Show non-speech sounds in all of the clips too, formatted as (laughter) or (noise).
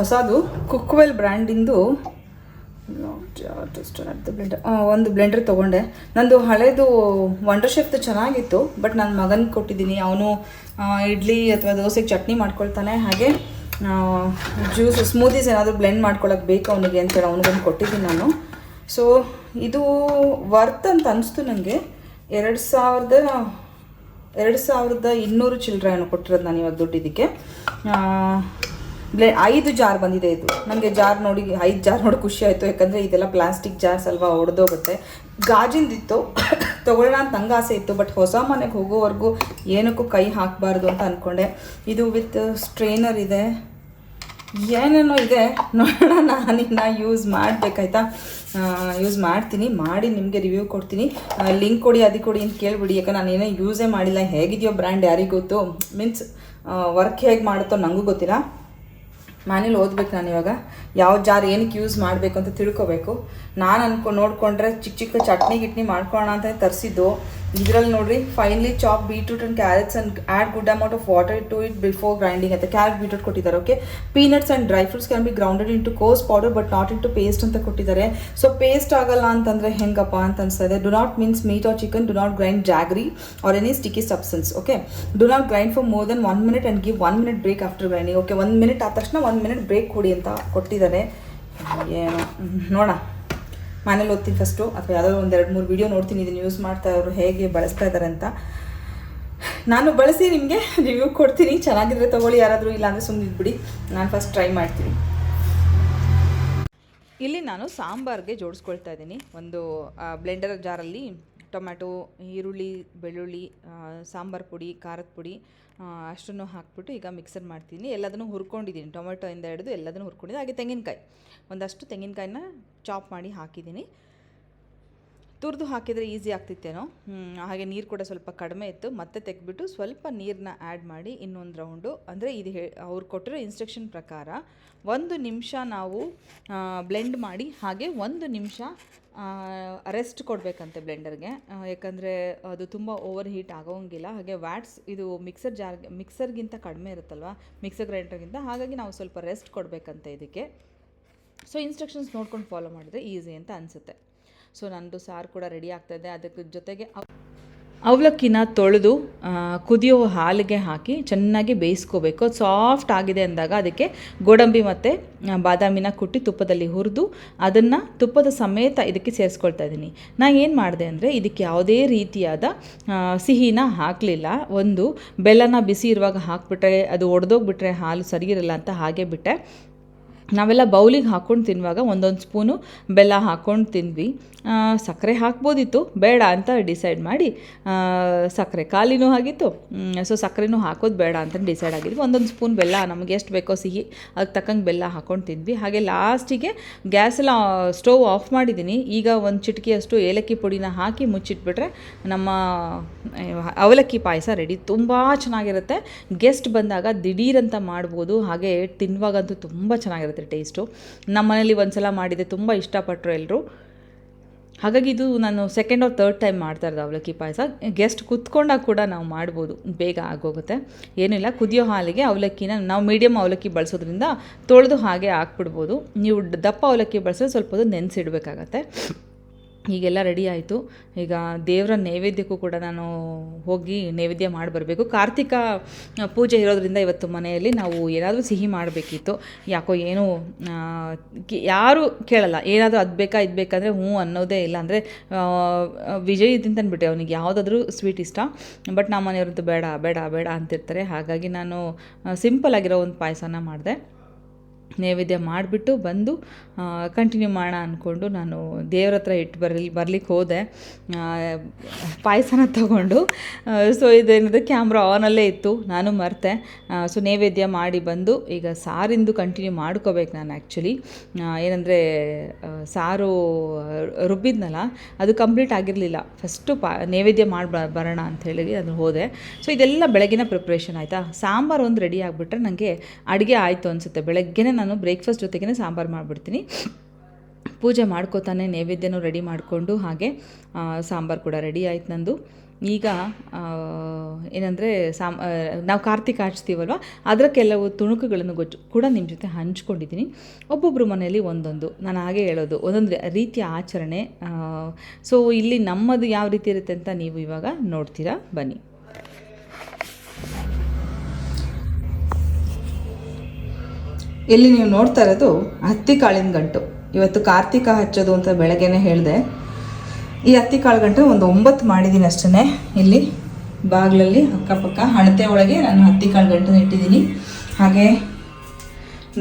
ಹೊಸದು ಕುಕ್ವೆಲ್ ಬ್ರ್ಯಾಂಡಿಂದು ಒಂದು ಬ್ಲೆಂಡರ್ ತೊಗೊಂಡೆ. ನಂದು ಹಳೇದು ವಂಡರ್ ಶೆಫ್ದು ಚೆನ್ನಾಗಿತ್ತು ಬಟ್ ನನ್ನ ಮಗನ ಕೊಟ್ಟಿದ್ದೀನಿ. ಅವನು ಇಡ್ಲಿ ಅಥವಾ ದೋಸೆಗೆ ಚಟ್ನಿ ಮಾಡ್ಕೊಳ್ತಾನೆ. ಹಾಗೆ ಜ್ಯೂಸ್ ಸ್ಮೂದೀಸ್ ಏನಾದರೂ ಬ್ಲೆಂಡ್ ಮಾಡ್ಕೊಳ್ಳೋಕೆ ಬೇಕು ಅವನಿಗೆ ಅಂತೇಳಿ ಅವನಿಗೊಂದು ಕೊಟ್ಟಿದ್ದೀನಿ ನಾನು. ಸೊ ಇದು ವರ್ತ್ ಅಂತ ಅನಿಸ್ತು ನನಗೆ ಎರಡು ಸಾವಿರದ ಎರಡು ಸಾವಿರದ ಇನ್ನೂರು ಚಿಲ್ಲರೆ ಕೊಟ್ಟಿರೋದು ನಾನು ಇವಾಗ ದುಡ್ಡಿದ್ದಕ್ಕೆ ಬ್ಲೆ, ಐದು ಜಾರ್ ಬಂದಿದೆ ಇದು. ನನಗೆ ಜಾರ್ ನೋಡಿ, ಐದು ಜಾರ್ ನೋಡಿ ಖುಷಿ ಆಯಿತು. ಯಾಕಂದರೆ ಇದೆಲ್ಲ ಪ್ಲಾಸ್ಟಿಕ್ ಜಾರ್ಸ್ ಅಲ್ವಾ, ಒಡೆದೋಗುತ್ತೆ. ಗಾಜಿಂದಿತ್ತು, (coughs) ತೊಗೊಳ್ಳೋಣ ಅಂತ ನಂಗೆ ಆಸೆ ಇತ್ತು, ಬಟ್ ಹೊಸ ಮನೆಗೆ ಹೋಗೋವರೆಗೂ ಏನಕ್ಕೂ ಕೈ ಹಾಕಬಾರ್ದು ಅಂತ ಅಂದ್ಕೊಂಡೆ ಇದು ವಿತ್ ಸ್ಟ್ರೈನರ್ ಇದೆ. ಏನೇನೋ ಇದೆ, ನೋಡೋಣ. (laughs) ನಾನಿನ್ನ ಯೂಸ್ ಮಾಡಬೇಕಾಯ್ತಾ? ಯೂಸ್ ಮಾಡ್ತೀನಿ, ಮಾಡಿ ನಿಮಗೆ ರಿವ್ಯೂ ಕೊಡ್ತೀನಿ. ಲಿಂಕ್ ಕೊಡಿ, ಅದು ಕೊಡಿ ಅಂತ ಕೇಳಿಬಿಡಿ. ಯಾಕೆ ನಾನು ಏನೋ ಯೂಸೇ ಮಾಡಿಲ್ಲ. ಹೇಗಿದೆಯೋ ಬ್ರ್ಯಾಂಡ್ ಯಾರಿಗೂ ಗೊತ್ತು? ಮೀನ್ಸ್ ವರ್ಕ್ ಹೇಗೆ ಮಾಡುತ್ತೋ ನನಗೂ ಗೊತ್ತಿಲ್ಲ. ಮನೇಲಿ ಓದ್ಬೇಕು ನಾನು ಇವಾಗ. ಯಾವ ಜಾರ್ ಏನಕ್ಕೆ ಯೂಸ್ ಮಾಡಬೇಕು ಅಂತ ತಿಳ್ಕೊಬೇಕು. ನಾನು ಅನ್ಕೊ, ನೋಡಿಕೊಂಡ್ರೆ ಚಿಕ್ಕ ಚಿಕ್ಕ ಚಟ್ನಿ ಗಿಟ್ನಿ ಮಾಡ್ಕೊಳ್ಳೋಣ ಅಂತ ತರಿಸಿದ್ದು. ಇದರಲ್ಲಿ ನೋಡ್ರಿ finely chop beetroot and carrots and add good amount of water to it before grinding ಅಂತ ಕ್ಯಾರೆಟ್ ಬೀಟ್ರೂಟ್ ಕೊಟ್ಟಿದ್ದಾರೆ okay peanuts and dry fruits can be grounded into coarse powder but not into paste ಅಂತ ಕೊಟ್ಟಿದ್ದಾರೆ. So paste ಆಗಲ್ಲ ಅಂತಂದರೆ ಹೆಂಗಪ್ಪ ಅಂತ ಅನಿಸ್ತಾ do not means meat or chicken do not grind jaggery or any sticky substance okay do not grind for more then one minute and give one minute break after grinding okay ಒಂದು minute ಆದ ತಕ್ಷಣ ಒಂದು minute break ಕೊಡಿ ಅಂತ ಕೊಟ್ಟಿದ್ದಾರೆ. ಏನೋ ಹ್ಮ್, ನೋಡೋಣ. ಮನೇಲಿ ಓದ್ತೀನಿ ಫಸ್ಟು ಅಥವಾ ಯಾವುದೋ ಒಂದು ಎರಡು ಮೂರು ವೀಡಿಯೋ ನೋಡ್ತೀನಿ. ಇದನ್ನು ಯೂಸ್ ಮಾಡ್ತಾ ಇರೋರು ಹೇಗೆ ಬಳಸ್ತಾ ಇದ್ದಾರೆ ಅಂತ. ನಾನು ಬಳಸಿ ನಿಮಗೆ ರಿವ್ಯೂ ಕೊಡ್ತೀನಿ. ಚೆನ್ನಾಗಿದ್ರೆ ತೊಗೊಳ್ಳಿ ಯಾರಾದರೂ ಇಲ್ಲಾಂದರೆ ಸುಮ್ಮನೆ ಇದ್ಬಿಡಿ. ನಾನು ಫಸ್ಟ್ ಟ್ರೈ ಮಾಡ್ತೀನಿ. ಇಲ್ಲಿ ನಾನು ಸಾಂಬಾರ್ಗೆ ಜೋಡಿಸ್ಕೊಳ್ತಾ ಇದ್ದೀನಿ. ಒಂದು ಬ್ಲೆಂಡರ್ ಜಾರಲ್ಲಿ ಟೊಮ್ಯಾಟೊ, ಈರುಳ್ಳಿ, ಬೆಳ್ಳುಳ್ಳಿ ಸಾಂಬಾರು ಪುಡಿ, ಖಾರದ ಪುಡಿ ಅಷ್ಟನ್ನು ಹಾಕ್ಬಿಟ್ಟು ಈಗ ಮಿಕ್ಸರ್ ಮಾಡ್ತೀನಿ. ಎಲ್ಲದನ್ನು ಹುರ್ಕೊಂಡಿದ್ದೀನಿ. ಟೊಮೆಟೊಯಿಂದ ಹಿಡಿದು ಎಲ್ಲದನ್ನು ಹುರ್ಕೊಂಡಿದ್ದೀನಿ. ಹಾಗೆ ತೆಂಗಿನಕಾಯಿ. ಒಂದಷ್ಟು ತೆಂಗಿನಕಾಯಿನ ಚಾಪ್ ಮಾಡಿ ಹಾಕಿದ್ದೀನಿ. ತುರಿದು ಹಾಕಿದರೆ ಈಸಿ ಆಗ್ತಿತ್ತೇನೋ? ಹಾಗೆ ನೀರು ಕೂಡ ಸ್ವಲ್ಪ ಕಡಿಮೆ ಇತ್ತು. ಮತ್ತೆ ತೆಗೆದ್ಬಿಟ್ಟು ಸ್ವಲ್ಪ ನೀರನ್ನ ಆ್ಯಡ್ ಮಾಡಿ ಇನ್ನೊಂದು ರೌಂಡು ಅಂದರೆ ಇದು ಹೇ, ಅವ್ರು ಕೊಟ್ಟಿರೋ ಇನ್ಸ್ಟ್ರಕ್ಷನ್ ಪ್ರಕಾರ ಒಂದು ನಿಮಿಷ ನಾವು ಬ್ಲೆಂಡ್ ಮಾಡಿ ಹಾಗೆ ಒಂದು ನಿಮಿಷ ರೆಸ್ಟ್ ಕೊಡಬೇಕಂತೆ ಬ್ಲೆಂಡರ್ಗೆ ಯಾಕಂದರೆ ಅದು ತುಂಬ ಓವರ್ ಹೀಟ್ ಆಗೋಂಗಿಲ್ಲ. ಹಾಗೆ ವ್ಯಾಟ್ಸ್ ಇದು ಮಿಕ್ಸರ್ ಜಾರ್ ಮಿಕ್ಸರ್ಗಿಂತ ಕಡಿಮೆ ಇರುತ್ತಲ್ವ? ಮಿಕ್ಸರ್ ಗ್ರೈಂಡರ್ಗಿಂತ ಹಾಗಾಗಿ ನಾವು ಸ್ವಲ್ಪ ರೆಸ್ಟ್ ಕೊಡಬೇಕಂತೆ ಇದಕ್ಕೆ. ಸೊ ಇನ್ಸ್ಟ್ರಕ್ಷನ್ಸ್ ನೋಡ್ಕೊಂಡು ಫಾಲೋ ಮಾಡಿದ್ರೆ ಈಸಿ ಅಂತ ಅನಿಸುತ್ತೆ. ಸೊ ನಂದು ಸಾರು ಕೂಡ ರೆಡಿ ಆಗ್ತಾಯಿದೆ ಅದಕ್ಕೆ ಜೊತೆಗೆ ಅವಲಕ್ಕಿನ ತೊಳೆದು ಕುದಿಯೋ ಹಾಲಿಗೆ ಹಾಕಿ ಚೆನ್ನಾಗಿ ಬೇಯಿಸ್ಕೋಬೇಕು. ಸಾಫ್ಟ್ ಆಗಿದೆ ಅಂದಾಗ ಅದಕ್ಕೆ ಗೋಡಂಬಿ ಮತ್ತು ಬಾದಾಮಿನ ಕುಟ್ಟಿ ತುಪ್ಪದಲ್ಲಿ ಹುರಿದು ಅದನ್ನು ತುಪ್ಪದ ಸಮೇತ ಇದಕ್ಕೆ ಸೇರಿಸ್ಕೊಳ್ತಾ ಇದ್ದೀನಿ. ನಾನು ಏನು ಮಾಡಿದೆ ಅಂದರೆ ಇದಕ್ಕೆ ಯಾವುದೇ ರೀತಿಯಾದ ಸಿಹಿನ ಹಾಕಲಿಲ್ಲ. ಒಂದು ಬೆಲ್ಲನ ಬಿಸಿ ಇರುವಾಗ ಹಾಕಿಬಿಟ್ರೆ ಅದು ಒಡೆದೋಗ್ಬಿಟ್ರೆ ಹಾಲು ಸರಿ ಇರಲ್ಲ ಅಂತ ಹಾಗೆ ಬಿಟ್ಟೆ. ನಾವೆಲ್ಲ ಬೌಲಿಗೆ ಹಾಕ್ಕೊಂಡು ತಿನ್ನುವಾಗ ಒಂದೊಂದು ಸ್ಪೂನು ಬೆಲ್ಲ ಹಾಕ್ಕೊಂಡು ತಿಂದ್ವಿ. ಸಕ್ಕರೆ ಹಾಕ್ಬೋದಿತ್ತು, ಬೇಡ ಅಂತ ಡಿಸೈಡ್ ಮಾಡಿ ಸಕ್ಕರೆ ಖಾಲಿನೂ ಆಗಿತ್ತು. ಸೊ ಸಕ್ಕರೆನೂ ಹಾಕೋದು ಬೇಡ ಅಂತ ಡಿಸೈಡ್ ಆಗಿದ್ವಿ. ಒಂದೊಂದು ಸ್ಪೂನ್ ಬೆಲ್ಲ, ನಮಗೆ ಎಷ್ಟು ಬೇಕೋ ಸಿಹಿ, ಅದಕ್ಕೆ ತಕ್ಕಂಗೆ ಬೆಲ್ಲ ಹಾಕ್ಕೊಂಡು ತಿಂದ್ವಿ. ಹಾಗೆ ಲಾಸ್ಟಿಗೆ ಗ್ಯಾಸ್ ಎಲ್ಲ ಸ್ಟವ್ ಆಫ್ ಮಾಡಿದ್ದೀನಿ. ಈಗ ಒಂದು ಚಿಟಕಿಯಷ್ಟು ಏಲಕ್ಕಿ ಪುಡಿನ ಹಾಕಿ ಮುಚ್ಚಿಟ್ಬಿಟ್ರೆ ನಮ್ಮ ಅವಲಕ್ಕಿ ಪಾಯಸ ರೆಡಿ. ತುಂಬ ಚೆನ್ನಾಗಿರುತ್ತೆ. ಗೆಸ್ಟ್ ಬಂದಾಗ ದಿಢೀರಂತ ಮಾಡ್ಬೋದು. ಹಾಗೆ ತಿನ್ನುವಾಗಂತೂ ತುಂಬ ಚೆನ್ನಾಗಿರುತ್ತೆ. ಟೇಸ್ಟು. ನಮ್ಮ ಮನೇಲಿ ಒಂದ್ಸಲ ಮಾಡಿದೆ ತುಂಬ ಇಷ್ಟಪಟ್ಟರು ಎಲ್ಲರೂ ಹಾಗಾಗಿ ಇದು ನಾನು ಸೆಕೆಂಡ್ ಆರ್ ತರ್ಡ್ ಟೈಮ್ ಮಾಡ್ತಾ ಅವಲಕ್ಕಿ ಪಾಯಸ. ಗೆಸ್ಟ್ ಕುತ್ಕೊಂಡಾಗ ಕೂಡ ನಾವು ಮಾಡ್ಬೋದು. ಬೇಗ ಆಗೋಗುತ್ತೆ. ಏನಿಲ್ಲ ಕುದಿಯೋ ಹಾಲಿಗೆ ಅವಲಕ್ಕಿನ ನಾವು ಮೀಡಿಯಮ್ ಅವಲಕ್ಕಿ ಬಳಸೋದ್ರಿಂದ ತೊಳೆದು ಹಾಗೆ ಹಾಕ್ಬಿಡ್ಬೋದು. ನೀವು ದಪ್ಪ ಅವಲಕ್ಕಿ ಬಳಸಿದ್ರೆ ಸ್ವಲ್ಪ ಹೊತ್ತು ನೆನೆಸಿಡ್ಬೇಕಾಗತ್ತೆ. ಹೀಗೆಲ್ಲ ರೆಡಿ ಆಯಿತು. ಈಗ ದೇವರ ನೈವೇದ್ಯಕ್ಕೂ ಕೂಡ ನಾನು ಹೋಗಿ ನೈವೇದ್ಯ ಮಾಡಿ ಬರಬೇಕು ಕಾರ್ತಿಕ ಪೂಜೆ ಇರೋದರಿಂದ ಇವತ್ತು ಮನೆಯಲ್ಲಿ ನಾವು ಏನಾದರೂ ಸಿಹಿ ಮಾಡಬೇಕಿತ್ತು. ಯಾಕೋ ಏನೂ ಯಾರೂ ಕೇಳಲ್ಲ. ಏನಾದರೂ ಅದು ಬೇಕಾ, ಇದು ಬೇಕಂದರೆ ಹ್ಞೂ ಅನ್ನೋದೇ ಇಲ್ಲ. ಅಂದರೆ ವಿಜಯ್ ಅಂದ್ಬಿಟ್ಟೆ ಅವನಿಗೆ ಯಾವುದಾದ್ರೂ ಸ್ವೀಟ್ ಇಷ್ಟ. ಬಟ್ ನಮ್ಮ ಮನೆಯವ್ರಂತೂ ಬೇಡ ಬೇಡ ಬೇಡ ಅಂತಿರ್ತಾರೆ. ಹಾಗಾಗಿ ನಾನು ಸಿಂಪಲ್ ಆಗಿರೋ ಒಂದು ಪಾಯಸನ ಮಾಡಿದೆ. ನೈವೇದ್ಯ ಮಾಡಿಬಿಟ್ಟು ಬಂದು ಕಂಟಿನ್ಯೂ ಮಾಡೋಣ ಅಂದ್ಕೊಂಡು ನಾನು ದೇವ್ರ ಹತ್ರ ಇಟ್ಟು ಬರಲಿ, ಬರ್ಲಿಕ್ಕೆ ಹೋದೆ. ಪಾಯಸನ ತಗೊಂಡು. ಸೊ ಇದೇನಿದೆ ಕ್ಯಾಮ್ರಾ ಆನಲ್ಲೇ ಇತ್ತು. ನಾನು ಮರೆತೆ. ಸೊ ನೈವೇದ್ಯ ಮಾಡಿ ಬಂದು, ಈಗ ಸಾರಿಂದು ಕಂಟಿನ್ಯೂ ಮಾಡ್ಕೋಬೇಕು ನಾನು ಆ್ಯಕ್ಚುಲಿ ಏನಂದರೆ ಸಾರು ರುಬ್ಬಿದ್ನಲ್ಲ, ಅದು ಕಂಪ್ಲೀಟ್ ಆಗಿರಲಿಲ್ಲ. ಫಸ್ಟು ಪಾ, ನೈವೇದ್ಯ ಮಾಡಿ ಬರೋಣ ಅಂತ ಹೇಳಿ ಅದು ಹೋದೆ. ಸೊ ಇದೆಲ್ಲ ಬೆಳಗಿನ ಪ್ರಿಪ್ರೇಷನ್ ಆಯಿತಾ? ಸಾಂಬಾರು ಒಂದು ರೆಡಿ ಆಗಿಬಿಟ್ರೆ ನನಗೆ ಅಡುಗೆ ಆಯಿತು ಅನಿಸುತ್ತೆ. ಬೆಳಗ್ಗೆನೇ ನಾನು ಬ್ರೇಕ್ಫಾಸ್ಟ್ ಜೊತೆಗೇ ಸಾಂಬಾರು ಮಾಡಿಬಿಡ್ತೀನಿ. ಪೂಜೆ ಮಾಡ್ಕೋತಾನೆ ನೈವೇದ್ಯನೂ ರೆಡಿ ಮಾಡಿಕೊಂಡು ಹಾಗೆ ಸಾಂಬಾರು ಕೂಡ ರೆಡಿ ಆಯ್ತು ನಂದು. ಈಗ ಏನಂದರೆ ಸಾಮ್ ನಾವು ಕಾರ್ತಿಕ ಹಚ್ತೀವಲ್ವ ಅದರ ಕೆಲವು ತುಣುಕುಗಳನ್ನು ಗೊಜ್ಜು ಕೂಡ ನಿಮ್ಮ ಜೊತೆ ಹಂಚ್ಕೊಂಡಿದ್ದೀನಿ. ಒಬ್ಬೊಬ್ಬರು ಮನೆಯಲ್ಲಿ ಒಂದೊಂದು. ನಾನು ಹಾಗೆ ಹೇಳೋದು, ಒಂದೊಂದು ರೀತಿಯ ಆಚರಣೆ ಸೊ ಇಲ್ಲಿ ನಮ್ಮದು ಯಾವ ರೀತಿ ಇರುತ್ತೆ ಅಂತ ನೀವು ಇವಾಗ ನೋಡ್ತೀರಾ, ಬನ್ನಿ. ಇಲ್ಲಿ ನೀವು ನೋಡ್ತಾ ಇರೋದು ಹತ್ತಿ ಕಾಳಿನ ಗಂಟು. ಇವತ್ತು ಕಾರ್ತಿಕ ಹಚ್ಚೋದು ಅಂತ ಬೆಳಗ್ಗೆನೆ ಹೇಳಿದೆ. ಈ ಹತ್ತಿ ಕಾಳು ಗಂಟು ಒಂದು ಒಂಬತ್ತು ಮಾಡಿದ್ದೀನಿ ಅಷ್ಟೇ ಇಲ್ಲಿ ಬಾಗಿಲಲ್ಲಿ ಅಕ್ಕಪಕ್ಕ ಹಣತೆ ಒಳಗೆ ನಾನು ಹತ್ತಿ ಕಾಳು ಗಂಟನ್ನು ಇಟ್ಟಿದ್ದೀನಿ. ಹಾಗೆ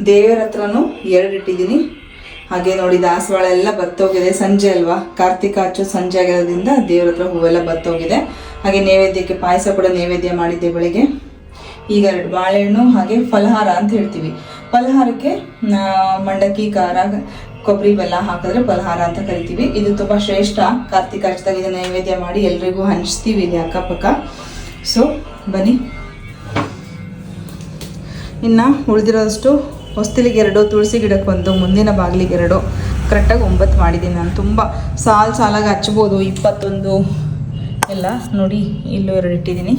ದೇವರ ಹತ್ರನೂ ಎರಡು ಇಟ್ಟಿದ್ದೀನಿ. ಹಾಗೆ ನೋಡಿ ದಾಸವಾಳ ಎಲ್ಲ ಬತ್ತೋಗಿದೆ. ಸಂಜೆ ಅಲ್ವಾ? ಕಾರ್ತಿಕ ಹಚ್ಚು ಸಂಜೆ ಆಗಿರೋದ್ರಿಂದ ದೇವರ ಹತ್ರ ಹೂವೆಲ್ಲ ಬತ್ತೋಗಿದೆ. ಹಾಗೆ ನೈವೇದ್ಯಕ್ಕೆ ಪಾಯಸ ಕೂಡ ನೈವೇದ್ಯ ಮಾಡಿದ್ದೆ ಬೆಳಿಗ್ಗೆ. ಈಗ ಎರಡು ಬಾಳೆಹಣ್ಣು ಹಾಗೆ ಫಲಹಾರ ಅಂತ ಹೇಳ್ತೀವಿ. ಫಲಹಾರಕ್ಕೆ ಆ, ಮಂಡಕ್ಕಿ ಖಾರ ಕೊಬ್ಬರಿ ಬೆಲ್ಲ ಹಾಕಿದ್ರೆ ಪಲಹಾರ ಅಂತ ಕರಿತೀವಿ. ಇದು ತುಂಬ ಶ್ರೇಷ್ಠ ಕಾರ್ತಿಕ ಹಚ್ಚಿದಾಗ ಇದನ್ನ ನೈವೇದ್ಯ ಮಾಡಿ ಎಲ್ರಿಗೂ ಹಂಚ್ತೀವಿ ಇಲ್ಲಿ ಅಕ್ಕಪಕ್ಕ. ಸೊ ಬನ್ನಿ. ಇನ್ನು ಉಳಿದಿರೋದಷ್ಟು ಹೊಸ್ತಿಲಿಗೆ ಎರಡು ತುಳಸಿ ಗಿಡಕ್ಕೆ ಒಂದು ಮುಂದಿನ ಬಾಗಿಲಿಗೆ ಎರಡು ಕರೆಕ್ಟಾಗಿ ಒಂಬತ್ತು ಮಾಡಿದ್ದೀನಿ ನಾನು. ತುಂಬ ಸಾಲು ಸಾಲಾಗಿ ಹಚ್ಬೋದು. ಇಪ್ಪತ್ತೊಂದು ಎಲ್ಲ ನೋಡಿ ಇಲ್ಲೂ ಎರಡು ಇಟ್ಟಿದ್ದೀನಿ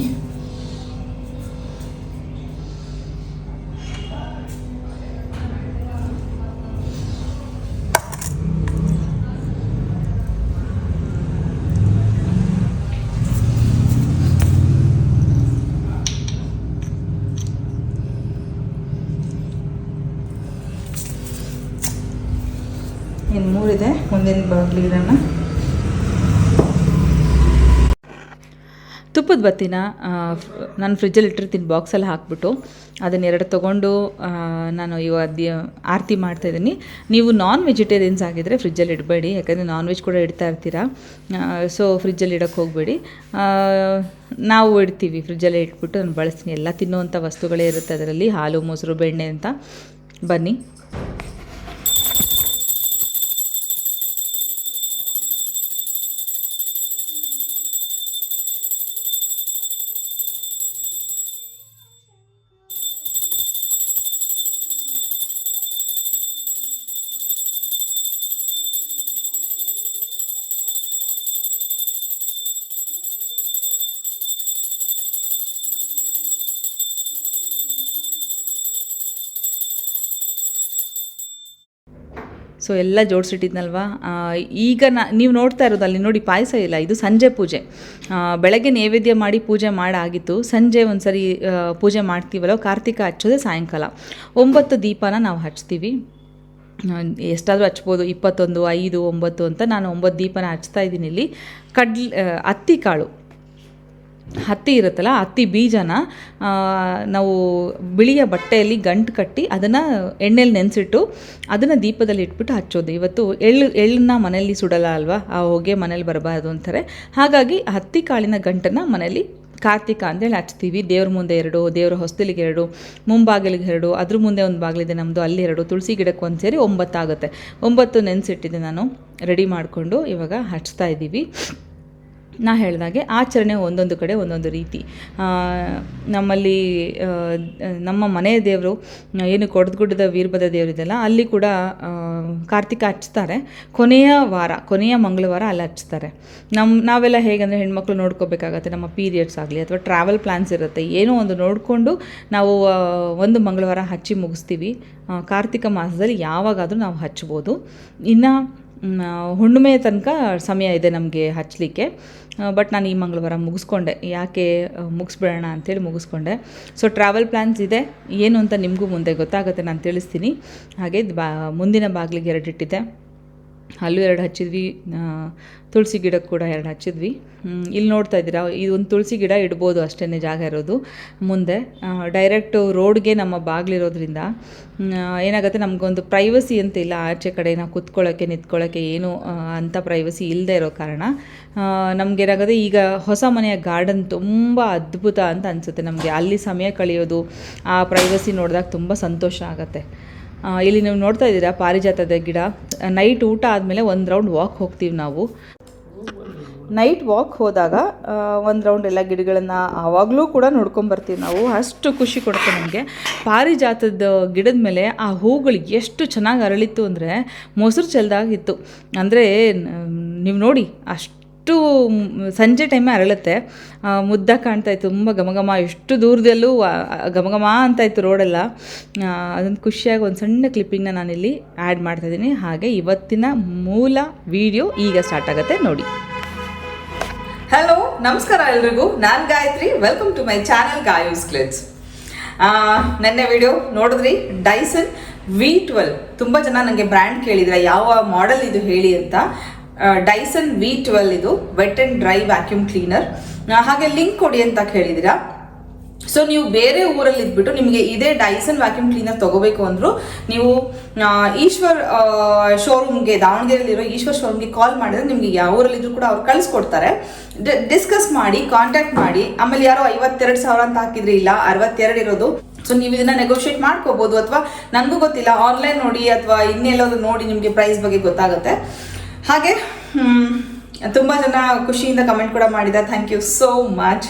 ಇದನ್ನು ತುಪ್ಪದ ಬತ್ತಿನ ನಾನು ಫ್ರಿಜ್ಜಲ್ಲಿ ಇಟ್ಟಿರ್ತೀನಿ, ಬಾಕ್ಸಲ್ಲಿ ಹಾಕ್ಬಿಟ್ಟು ಅದನ್ನ ಎರಡು ತೊಗೊಂಡು ನಾನು ಇವ ಆರತಿ ಮಾಡ್ತಾಯಿದ್ದೀನಿ ನೀವು ನಾನ್ ವೆಜಿಟೇರಿಯನ್ಸ್ ಆಗಿದ್ದರೆ ಫ್ರಿಜ್ಜಲ್ಲಿ ಇಡಬೇಡಿ, ಯಾಕಂದರೆ ನಾನ್ ವೆಜ್ ಕೂಡ ಇಡ್ತಾ ಇರ್ತೀರಾ? ಸೊ ಫ್ರಿಜ್ಜಲ್ಲಿ ಇಡೋಕ್ಕೆ ಹೋಗಬೇಡಿ. ನಾವು ಇಡ್ತೀವಿ, ಫ್ರಿಜ್ಜಲ್ಲೇ ಇಟ್ಬಿಟ್ಟು ನಾನು ಬಳಸ್ತೀನಿ. ಎಲ್ಲ ತಿನ್ನುವಂಥ ವಸ್ತುಗಳೇ ಇರುತ್ತೆ ಅದರಲ್ಲಿ, ಹಾಲು, ಮೊಸರು, ಬೆಣ್ಣೆ ಅಂತ. ಬನ್ನಿ. ಸೊ ಎಲ್ಲ ಜೋಡಿಸಿಟ್ಟಿದ್ನಲ್ವ? ಈಗ ನಾ, ನೀವು ನೋಡ್ತಾ ಇರೋದು ಅಲ್ಲಿ ನೋಡಿ ಪಾಯಸ ಇಲ್ಲ, ಇದು ಸಂಜೆ ಪೂಜೆ. ಬೆಳಗ್ಗೆ ನೈವೇದ್ಯ ಮಾಡಿ ಪೂಜೆ ಮಾಡಾಗಿತ್ತು. ಸಂಜೆ ಒಂದು ಸರಿ ಪೂಜೆ ಮಾಡ್ತೀವಲ್ಲ, ಕಾರ್ತಿಕ ಹಚ್ಚೋದೇ ಸಾಯಂಕಾಲ. ಒಂಬತ್ತು ದೀಪನ ನಾವು ಹಚ್ತೀವಿ. ಎಷ್ಟಾದರೂ ಹಚ್ಬೋದು, ಇಪ್ಪತ್ತೊಂದು, ಐದು, ಒಂಬತ್ತು ಅಂತ ನಾನು ಒಂಬತ್ತು ದೀಪನ ಹಚ್ತಾ ಇದ್ದೀನಿ ಇಲ್ಲಿ. ಕಡ್ಲೆ ಅತ್ತಿ ಕಾಳು. ಹತ್ತಿ ಇರುತ್ತಲ್ಲ ಹತ್ತಿ ಬೀಜನ ನಾವು ಬಿಳಿಯ ಬಟ್ಟೆಯಲ್ಲಿ ಗಂಟು ಕಟ್ಟಿ ಅದನ್ನು ಎಣ್ಣೆಲಿ ನೆನೆಸಿಟ್ಟು ಅದನ್ನು ದೀಪದಲ್ಲಿ ಇಟ್ಬಿಟ್ಟು ಹಚ್ಚೋದು. ಇವತ್ತು ಎಳ್ಳು, ಎಳ್ಳನ್ನ ಮನೆಯಲ್ಲಿ ಸುಡಲ್ಲ ಅಲ್ವಾ? ಆ ಹೊಗೆ ಮನೇಲಿ ಬರಬಾರ್ದು ಅಂತಾರೆ. ಹಾಗಾಗಿ ಹತ್ತಿ ಕಾಳಿನ ಗಂಟನ್ನು ಮನೇಲಿ ಕಾರ್ತಿಕ ಅಂತೇಳಿ ಹಚ್ತೀವಿ. ದೇವ್ರ ಮುಂದೆ ಎರಡು, ದೇವ್ರ ಹೊಸ್ತಿಲಿಗೆ ಎರಡು, ಮುಂಬಾಗಿಲಿಗೆ ಎರಡು, ಅದ್ರ ಮುಂದೆ ಒಂದು ಬಾಗಿಲಿದೆ ನಮ್ಮದು ಅಲ್ಲಿ ಎರಡು, ತುಳಸಿ ಗಿಡಕ್ಕೆ ಒಂದು ಸೇರಿ ಒಂಬತ್ತಾಗುತ್ತೆ. ಒಂಬತ್ತು ನೆನೆಸಿಟ್ಟಿದ್ದೆ ನಾನು, ರೆಡಿ ಮಾಡಿಕೊಂಡು ಇವಾಗ ಹಚ್ತಾ ಇದ್ದೀವಿ ನಾ ಹೇಳಿದಾಗೆ ಆಚರಣೆ ಒಂದೊಂದು ಕಡೆ ಒಂದೊಂದು ರೀತಿ. ನಮ್ಮಲ್ಲಿ ನಮ್ಮ ಮನೆಯ ದೇವರು, ಏನು ಕೊಡದಗುಡ್ಡದ ವೀರಭದ್ರ ದೇವರಿದೆಯಲ್ಲ ಅಲ್ಲಿ ಕೂಡ ಕಾರ್ತಿಕ ಹಚ್ತಾರೆ. ಕೊನೆಯ ವಾರ, ಕೊನೆಯ ಮಂಗಳವಾರ ಅಲ್ಲಿ ಹಚ್ತಾರೆ. ನಮ್ಮ ನಾವೆಲ್ಲ ಹೇಗಂದರೆ ಹೆಣ್ಮಕ್ಳು ನೋಡ್ಕೋಬೇಕಾಗತ್ತೆ, ನಮ್ಮ ಪೀರಿಯಡ್ಸ್ ಆಗಲಿ ಅಥವಾ ಟ್ರಾವೆಲ್ ಪ್ಲ್ಯಾನ್ಸ್ ಇರುತ್ತೆ. ಏನೋ ಒಂದು ನೋಡಿಕೊಂಡು ನಾವು ಒಂದು ಮಂಗಳವಾರ ಹಚ್ಚಿ ಮುಗಿಸ್ತೀವಿ. ಕಾರ್ತಿಕ ಮಾಸದಲ್ಲಿ ಯಾವಾಗಾದರೂ ನಾವು ಹಚ್ಬೋದು. ಇನ್ನು ಹುಣ್ಣಿಮೆ ತನಕ ಸಮಯ ಇದೆ ನಮಗೆ ಹಚ್ಚಲಿಕ್ಕೆ. ಬಟ್ ನಾನು ಈ ಮಂಗಳವಾರ ಮುಗಿಸ್ಕೊಂಡೆ. ಯಾಕೆ ಮುಗಿಸ್ಬಿಡೋಣ ಅಂತೇಳಿ ಮುಗಿಸ್ಕೊಂಡೆ. ಸೊ ಟ್ರಾವೆಲ್ ಪ್ಲ್ಯಾನ್ಸ್ ಇದೆ. ಏನು ಅಂತ ನಿಮಗೂ ಮುಂದೆ ಗೊತ್ತಾಗುತ್ತೆ, ನಾನು ತಿಳಿಸ್ತೀನಿ. ಹಾಗೆ ಬಾ, ಮುಂದಿನ ಬಾಗಿಲಿಗೆ ಎರಡು ಇಟ್ಟಿದ್ದೆ. ಅಲ್ಲೂ ಎರಡು ಹಚ್ಚಿದ್ವಿ ತುಳಸಿ ಗಿಡಕ್ಕೆ ಕೂಡ ಎರಡು ಹಚ್ಚಿದ್ವಿ. ಇಲ್ಲಿ ನೋಡ್ತಾ ಇದ್ದೀರಾ, ಇದು ಒಂದು ತುಳಸಿ ಗಿಡ ಇಡ್ಬೋದು ಅಷ್ಟೇ ಜಾಗ ಇರೋದು. ಮುಂದೆ ಡೈರೆಕ್ಟ್ ರೋಡ್ಗೆ ನಮ್ಮ ಬಾಗಿಲಿರೋದ್ರಿಂದ ಏನಾಗುತ್ತೆ, ನಮಗೊಂದು ಪ್ರೈವಸಿ ಅಂತ ಇಲ್ಲ. ಆಚೆ ಕಡೆ ನಾವು ಕುತ್ಕೊಳ್ಳೋಕ್ಕೆ ನಿಂತ್ಕೊಳ್ಳೋಕ್ಕೆ ಏನು ಅಂಥ ಪ್ರೈವಸಿ ಇಲ್ಲದೆ ಇರೋ ಕಾರಣ ನಮಗೇನಾಗುತ್ತೆ, ಈಗ ಹೊಸ ಮನೆಯ ಗಾರ್ಡನ್ ತುಂಬ ಅದ್ಭುತ ಅಂತ ಅನಿಸುತ್ತೆ ನಮಗೆ. ಅಲ್ಲಿ ಸಮಯ ಕಳೆಯೋದು, ಆ ಪ್ರೈವಸಿ ನೋಡಿದಾಗ ತುಂಬ ಸಂತೋಷ ಆಗುತ್ತೆ. ಇಲ್ಲಿ ನೀವು ನೋಡ್ತಾ ಇದ್ದೀರಾ ಪಾರಿಜಾತದ ಗಿಡ. ನೈಟ್ ಊಟ ಆದಮೇಲೆ ಒಂದು ರೌಂಡ್ ವಾಕ್ ಹೋಗ್ತೀವಿ ನಾವು. ನೈಟ್ ವಾಕ್ ಹೋದಾಗ ಒಂದು ರೌಂಡ್ ಎಲ್ಲ ಗಿಡಗಳನ್ನು ಆವಾಗಲೂ ಕೂಡ ನೋಡ್ಕೊಂಬರ್ತೀವಿ ನಾವು. ಅಷ್ಟು ಖುಷಿ ಕೊಡುತ್ತೆ ನಮಗೆ. ಪಾರಿಜಾತದ ಗಿಡದ ಮೇಲೆ ಆ ಹೂಗಳು ಎಷ್ಟು ಚೆನ್ನಾಗಿ ಅರಳಿತ್ತು ಅಂದರೆ ಮೊಸರು ಚೆಲ್ದಾಗಿತ್ತು ಅಂದರೆ ನೀವು ನೋಡಿ, ಅಷ್ಟು ಸಂಜೆ ಟೈಮೇ ಅರಳುತ್ತೆ. ಮುದ್ದ ಕಾಣ್ತಾ ಇತ್ತು, ತುಂಬ ಘಮಘಮ. ಎಷ್ಟು ದೂರದಲ್ಲೂ ಘಮಘಮ ಅಂತ ಇತ್ತು ರೋಡೆಲ್ಲ ಅದೊಂದು ಖುಷಿಯಾಗಿ ಒಂದು ಸಣ್ಣ ಕ್ಲಿಪ್ಪಿಂಗ್ನ ನಾನಿಲ್ಲಿ ಆ್ಯಡ್ ಮಾಡ್ತಾಯಿದ್ದೀನಿ ಹಾಗೆ ಇವತ್ತಿನ ಮೂಲ ವಿಡಿಯೋ ಈಗ ಸ್ಟಾರ್ಟ್ ಆಗುತ್ತೆ ನೋಡಿ. ಹಲೋ ನಮಸ್ಕಾರ ಎಲ್ರಿಗೂ. ನಾನು Gayatri. Welcome to my channel Gayus ಕ್ಲಿಟ್ಸ್ ನೆನ್ನೆ ವಿಡಿಯೋ ನೋಡಿದ್ರಿ? ಡೈಸನ್ ವಿ ಟ್ವೆಲ್ ತುಂಬ ಜನ ನನಗೆ ಬ್ರ್ಯಾಂಡ್ ಕೇಳಿದ್ರೆ ಯಾವ ಮಾಡೆಲ್ ಇದು ಹೇಳಿ ಅಂತ. ಡೈಸನ್ ವಿ ಟ್ವೆಲ್ ಇದು wet and dry vacuum cleaner ಹಾಗೆ ಲಿಂಕ್ ಕೊಡಿ ಅಂತ ಕೇಳಿದಿರಾ ಸೊ ನೀವು ಬೇರೆ ಊರಲ್ಲಿ ಇದ್ಬಿಟ್ಟು ನಿಮಗೆ ಇದೇ ಡೈಸನ್ ವ್ಯಾಕ್ಯೂಮ್ ಕ್ಲೀನರ್ ತಗೋಬೇಕು ಅಂದ್ರು ನೀವು ಈಶ್ವರ್ ಶೋರೂಮ್ಗೆ ದಾವಣಗೆರೆಯಲ್ಲಿರೋ ಈಶ್ವರ್ ಶೋರೂಮ್ಗೆ ಕಾಲ್ ಮಾಡಿದ್ರೆ ನಿಮಗೆ ಯಾವ ಊರಲ್ಲಿದ್ರು ಕೂಡ ಅವ್ರು ಕಳಿಸ್ಕೊಡ್ತಾರೆ. ಡಿಸ್ಕಸ್ ಮಾಡಿ ಕಾಂಟ್ಯಾಕ್ಟ್ ಮಾಡಿ. ಆಮೇಲೆ ಯಾರೋ ಐವತ್ತೆರಡು ಸಾವಿರ ಅಂತ ಹಾಕಿದ್ರಿ ಇಲ್ಲ, ಅರವತ್ತೆರಡು ಇರೋದು. ಸೊ ನೀವು ಇದನ್ನ ನೆಗೋಷಿಯೇಟ್ ಮಾಡ್ಕೋಬಹುದು ಅಥವಾ ನನಗೂ ಗೊತ್ತಿಲ್ಲ ಆನ್ಲೈನ್ ನೋಡಿ ಅಥವಾ ಇನ್ನೆಲ್ಲೋದು ನೋಡಿ ನಿಮಗೆ ಪ್ರೈಸ್ ಬಗ್ಗೆ ಗೊತ್ತಾಗುತ್ತೆ. ಹಾಗೆ ತುಂಬ ಜನ ಖುಷಿಯಿಂದ ಕಮೆಂಟ್ ಕೂಡ ಮಾಡಿದ ಥ್ಯಾಂಕ್ ಯು ಸೋ ಮಚ್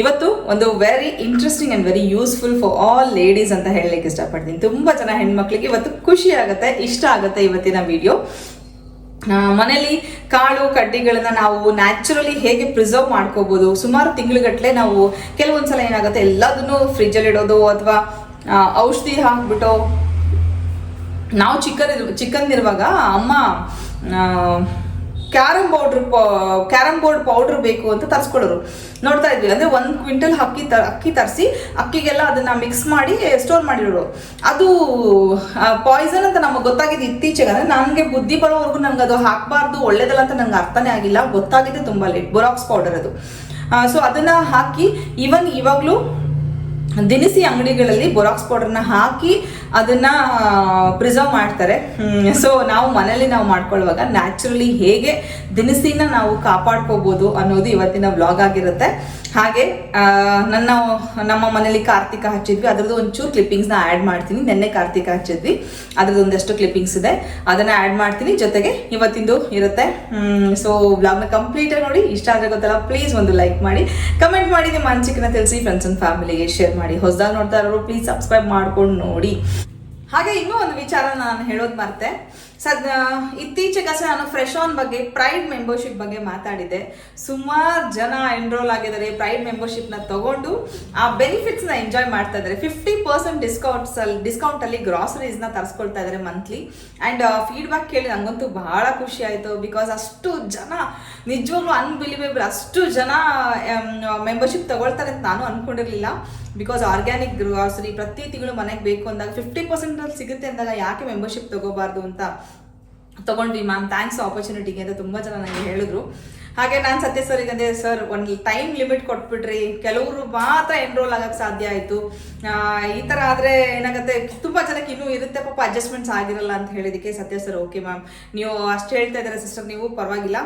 ಇವತ್ತು ಒಂದು very interesting and very useful for all ladies ಅಂತ ಹೇಳಲಿಕ್ಕೆ ಇಷ್ಟಪಡ್ತೀನಿ. ತುಂಬ ಜನ ಹೆಣ್ಮಕ್ಳಿಗೆ ಇವತ್ತು ಖುಷಿ ಆಗುತ್ತೆ, ಇಷ್ಟ ಆಗುತ್ತೆ ಇವತ್ತಿನ ವಿಡಿಯೋ ಮನೇಲಿ ಕಾಳು ಕಡ್ಡಿಗಳನ್ನ ನಾವು ನ್ಯಾಚುರಲಿ ಹೇಗೆ ಪ್ರಿಸರ್ವ್ ಮಾಡ್ಕೋಬಹುದು ಸುಮಾರು ತಿಂಗಳುಗಟ್ಟಲೆ ನಾವು ಕೆಲವೊಂದ್ಸಲ ಏನಾಗುತ್ತೆ, ಎಲ್ಲದನ್ನು ಫ್ರಿಜ್ಜಲ್ಲಿ ಇಡೋದು ಅಥವಾ ಔಷಧಿ ಹಾಕ್ಬಿಟ್ಟು ನಾವು ಚಿಕನ್ ಚಿಕ್ಕಂದಿರುವಾಗ ಅಮ್ಮ carrom powder carrom board powder ಬೇಕು ಅಂತ ತರಿಸ್ಕೊಳ್ಳೋರು ನೋಡ್ತಾ ಇದ್ವಿ. ಅಂದರೆ ಒಂದು ಕ್ವಿಂಟಲ್ ಅಕ್ಕಿ ತ, ಅಕ್ಕಿ ತರಿಸಿ ಅಕ್ಕಿಗೆಲ್ಲ ಅದನ್ನು ಮಿಕ್ಸ್ ಮಾಡಿ ಸ್ಟೋರ್ ಮಾಡಿರೋರು. ಅದು ಪಾಯ್ಸನ್ ಅಂತ ನಮಗೆ ಗೊತ್ತಾಗಿದ್ದು ಇತ್ತೀಚೆಗೆ. ಅಂದರೆ ನನಗೆ ಬುದ್ಧಿ ಬರೋವರೆಗೂ ನನಗೆ ಅದು ಹಾಕಬಾರ್ದು, ಒಳ್ಳೇದಲ್ಲ ಅಂತ ನಂಗೆ ಅರ್ಥನೇ ಆಗಿಲ್ಲ. ಗೊತ್ತಾಗಿದೆ ತುಂಬ ಲೇಟ್ ಬೊರಾಕ್ಸ್ ಪೌಡರ್ ಅದು. ಸೊ ಅದನ್ನು ಹಾಕಿ ಈವನ್ ಇವಾಗಲೂ ದಿನಸಿ ಅಂಗಡಿಗಳಲ್ಲಿ ಬೊರಾಕ್ಸ್ ಪೌಡರ್ನ ಹಾಕಿ ಅದನ್ನ ಪ್ರಿಸರ್ವ್ ಮಾಡ್ತಾರೆ. ಸೊ ನಾವು ಮನೇಲಿ ನಾವು ಮಾಡ್ಕೊಳ್ಳುವಾಗ ನ್ಯಾಚುರಲಿ ಹೇಗೆ ದಿನಸಿನ ನಾವು ಕಾಪಾಡ್ಕೋಬಹುದು ಅನ್ನೋದು ಇವತ್ತಿನ ವ್ಲಾಗ್ ಆಗಿರುತ್ತೆ. ಹಾಗೆ ನನ್ನ, ನಮ್ಮ ಮನೇಲಿ ಕಾರ್ತಿಕ ಹಚ್ಚಿದ್ವಿ. ಅದರದ್ದು ಒಂಚೂರು ಕ್ಲಿಪ್ಪಿಂಗ್ಸ್ನ ಆ್ಯಡ್ ಮಾಡ್ತೀನಿ. ನಿನ್ನೆ ಕಾರ್ತಿಕ ಹಚ್ಚಿದ್ವಿ. ಅದರದ್ದು ಒಂದಷ್ಟು ಕ್ಲಿಪ್ಪಿಂಗ್ಸ್ ಇದೆ. ಅದನ್ನ ಆ್ಯಡ್ ಮಾಡ್ತೀನಿ. ಜೊತೆಗೆ ಇವತ್ತಿಂದು ಇರುತ್ತೆ ಸೊ ವ್ಲಾಗ್ನ ಕಂಪ್ಲೀಟ್ ನೋಡಿ. ಇಷ್ಟ ಆದರೆ ಗೊತ್ತಲ್ಲ ಪ್ಲೀಸ್ ಒಂದು ಲೈಕ್ ಮಾಡಿ. ಕಮೆಂಟ್ ಮಾಡಿ, ನಿಮ್ಮ ಅನಿಸಿಕೆನ ತಿಳಿಸಿ ಫ್ರೆಂಡ್ಸ್ ಅಂಡ್ ಫ್ಯಾಮಿಲಿಗೆ ಶೇರ್ ಮಾಡಿ. ಹೊಸದಾಗಿ ನೋಡ್ತಾ ಇರೋರು ಪ್ಲೀಸ್ ಸಬ್ಸ್ಕ್ರೈಬ್ ಮಾಡ್ಕೊಂಡು ನೋಡಿ. ಹಾಗೆ ಇನ್ನೂ ಒಂದು ವಿಚಾರ ನಾನು ಹೇಳೋದು ಮರ್ತೆ. ಸದ್ ಇತ್ತೀಚೆಗಷ್ಟೇ ನಾನು ಫ್ರೆಶ್ ಆನ್ ಬಗ್ಗೆ ಪ್ರೈಡ್ ಮೆಂಬರ್ಶಿಪ್ ಬಗ್ಗೆ ಮಾತಾಡಿದೆ ಸುಮಾರು ಜನ ಎನ್ರೋಲ್ ಆಗಿದ್ದಾರೆ ಪ್ರೈಡ್ ಮೆಂಬರ್ಶಿಪ್ನ ತಗೊಂಡು, ಆ ಬೆನಿಫಿಟ್ಸ್ನ ಎಂಜಾಯ್ ಮಾಡ್ತಾ ಇದ್ದಾರೆ. ಫಿಫ್ಟಿ ಪರ್ಸೆಂಟ್ ಡಿಸ್ಕೌಂಟ್ಸ್ ಅಲ್ಲಿ ಡಿಸ್ಕೌಂಟ್ ಅಲ್ಲಿ ಗ್ರಾಸರೀಸ್ನ ತರಿಸ್ಕೊಳ್ತಾ ಇದ್ದಾರೆ ಮಂತ್ಲಿ ಆ್ಯಂಡ್ ಫೀಡ್ಬ್ಯಾಕ್ ಕೇಳಿ ನಂಗಂತೂ ಬಹಳ ಖುಷಿ ಆಯಿತು. ಬಿಕಾಸ್ ಅಷ್ಟು ಜನ, ನಿಜವಾಗ್ಲೂ ಅನ್ಬಿಲಿವೇಬಲ್ ಅಷ್ಟು ಜನ ಮೆಂಬರ್ಶಿಪ್ ತಗೊಳ್ತಾರೆ ಅಂತ ನಾನು ಅನ್ಕೊಂಡಿರ್ಲಿಲ್ಲ. ಬಿಕಾಸ್ ಆರ್ಗ್ಯಾನಿಕ್ ಗ್ರಾಸರಿ ಪ್ರತಿ ತಿಂಗಳು ಮನೆಗೆ ಬೇಕು ಅಂದಾಗ ಫಿಫ್ಟಿ ಪರ್ಸೆಂಟ್ ಅಲ್ಲಿ ಸಿಗುತ್ತೆ ಅಂದಾಗ ಯಾಕೆ ಮೆಂಬರ್ಶಿಪ್ ತಗೋಬಾರ್ದು ಅಂತ ತಗೊಂಡ್ವಿ ಮ್ಯಾಮ್ ಥ್ಯಾಂಕ್ಸ್ ಆಪರ್ಚುನಿಟಿಗೆ ಅಂತ ತುಂಬ ಜನ ನನಗೆ ಹೇಳಿದ್ರು. ಹಾಗೆ ನಾನು ಸತ್ಯ ಅಂದೆ, ಸರ್, ಒಂದು ಟೈಮ್ ಲಿಮಿಟ್ ಕೊಟ್ಬಿಡ್ರಿ ಕೆಲವರು ಮಾತ್ರ ಎನ್ರೋಲ್ ಆಗಕ್ಕೆ ಸಾಧ್ಯ ಆಯಿತು. ಈ ಥರ ಆದರೆ ಏನಾಗುತ್ತೆ, ತುಂಬ ಜನಕ್ಕೆ ಇನ್ನೂ ಇರುತ್ತೆ, ಪಾಪ ಅಡ್ಜಸ್ಟ್ಮೆಂಟ್ಸ್ ಆಗಿರಲ್ಲ ಅಂತ ಹೇಳಿದಕ್ಕೆ ಸತ್ಯ ಸರ್ ಓಕೆ ಮ್ಯಾಮ್ ನೀವು ಅಷ್ಟು ಹೇಳ್ತಾ ಇದ್ದಾರೆ ಸಿಸ್ಟರ್ ನೀವು ಪರವಾಗಿಲ್ಲ.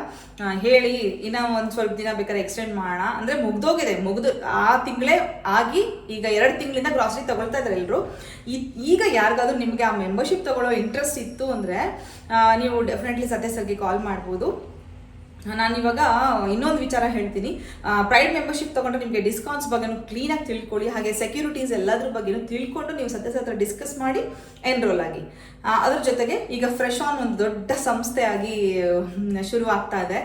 ಹೇಳಿ, ಇನ್ನೂ ಒಂದು ಸ್ವಲ್ಪ ದಿನ ಬೇಕಾದ್ರೆ ಎಕ್ಸ್ಟೆಂಡ್ ಮಾಡೋಣ. ಅಂದರೆ ಮುಗ್ದೋಗಿದೆ, ಮುಗ್ದು, ಆ ತಿಂಗಳೇ ಆಗಿ ಈಗ ಎರಡು ತಿಂಗಳಿಂದ ಗ್ರಾಸರಿ ತಗೊಳ್ತಾ ಇದ್ದಾರೆ ಎಲ್ಲರೂ ಈಗ ಯಾರಿಗಾದ್ರೂ ನಿಮಗೆ ಆ ಮೆಂಬರ್ಶಿಪ್ ತಗೊಳ್ಳೋ ಇಂಟ್ರೆಸ್ಟ್ ಇತ್ತು ಅಂದರೆ ನೀವು ಡೆಫಿನೆಟ್ಲಿ ಸತ್ಯ ಸರ್ಗೆ ಕಾಲ್ ಮಾಡ್ಬೋದು. ನಾನು ಇವಾಗ ಇನ್ನೊಂದು ವಿಚಾರ ಹೇಳ್ತೀನಿ. ಪ್ರೈಡ್ ಮೆಂಬರ್ಶಿಪ್ ತಗೊಂಡ್ರೆ ನಿಮಗೆ ಡಿಸ್ಕೌಂಟ್ಸ್ ಬಗ್ಗೆನೂ ಕ್ಲೀನಾಗಿ ತಿಳ್ಕೊಳ್ಳಿ, ಹಾಗೆ ಸೆಕ್ಯೂರಿಟೀಸ್ ಎಲ್ಲದ್ರ ಬಗ್ಗೆನೂ ತಿಳ್ಕೊಂಡು ನೀವು ಸತ್ಯ ಹತ್ರ ಡಿಸ್ಕಸ್ ಮಾಡಿ ಎನ್ರೋಲ್ ಆಗಿ. ಅದ್ರ ಜೊತೆಗೆ ಈಗ ಫ್ರೆಶ್ ಆನ್ ಒಂದು ದೊಡ್ಡ ಸಂಸ್ಥೆಯಾಗಿ ಶುರು ಆಗ್ತಾ ಇದೆ.